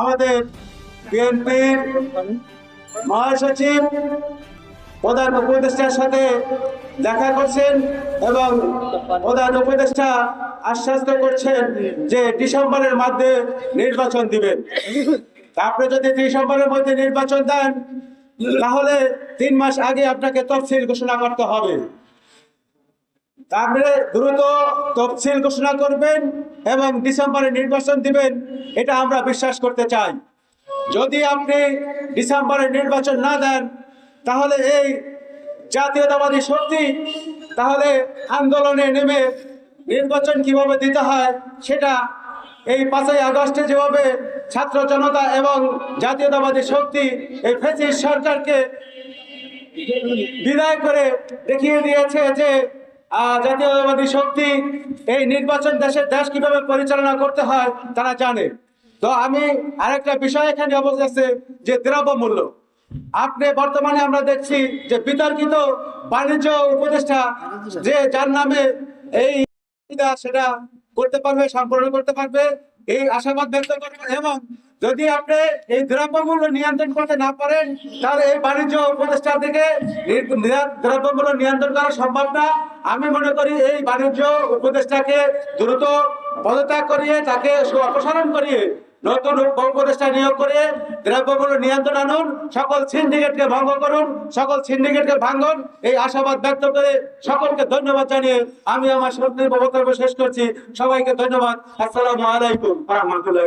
আমাদের বিএনপির মহাসচিব প্রধান উপদেষ্টার সাথে দেখা করছেন এবং প্রধান উপদেষ্টা আশ্বস্ত করছেন যে ডিসেম্বরের মধ্যে নির্বাচন দিবেন। আপনি যদি ডিসেম্বরের মধ্যে নির্বাচন দেন, তাহলে তিন মাস আগে আপনাকে তফসিল ঘোষণা করতে হবে। তারপরে দ্রুত তফসিল ঘোষণা করবেন এবং ডিসেম্বরে নির্বাচন দিবেন, এটা আমরা বিশ্বাস করতে চাই। যদি আপনি ডিসেম্বরে নির্বাচন না দেন, তাহলে এই জাতীয়তাবাদী শক্তি, তাহলে আন্দোলনে নেমে নির্বাচন কীভাবে দিতে হয়, সেটা এই পাঁচই আগস্টে যেভাবে ছাত্র জনতা এবং জাতীয়তাবাদী শক্তি এই ফেসিস সরকারকে বিদায় করে দেখিয়ে দিয়েছে যে জাতীয়তাবাদী শক্তি এই নির্বাচন দেশের দেশ কীভাবে পরিচালনা করতে হয় তারা জানে। তো আমি আরেকটা বিষয় এখানে আছে যে দ্রব্য মূল্য আপনি বর্তমানে আমরা দেখছি যে বিতর্কিত বাণিজ্য উপদেষ্টা যে যার নামে এই সেটা করতে পারবে, সম্পূর্ণ করতে পারবে, এই আশাবাদ ব্যক্ত করবেন এবং যদি আপনি এই দ্রব্যগুলো নিয়ন্ত্রণ করতে না পারেন, তাহলে এই বাণিজ্য উপদেষ্টা থেকে দ্রব্যগুলো নিয়ন্ত্রণ করা সম্ভব না। আমি মনে করি এই বাণিজ্য উপদেষ্টাকে দ্রুত পদত্যাগ করিয়ে তাকে অপসারণ করিয়ে নতুন উপদেষ্টা নিয়োগ করে দ্রব্যমূল্য নিয়ন্ত্রণ আনুন, সকল সিন্ডিকেটকে ভঙ্গ করুন, সকল সিন্ডিকেটকে ভাঙুন এই আশাবাদ ব্যক্ত করে সকলকে ধন্যবাদ জানিয়ে আমি আমার সত্যি বক্তব্য শেষ করছি। সবাইকে ধন্যবাদ। আসসালামু আলাইকুম। রহমতুল্লাহ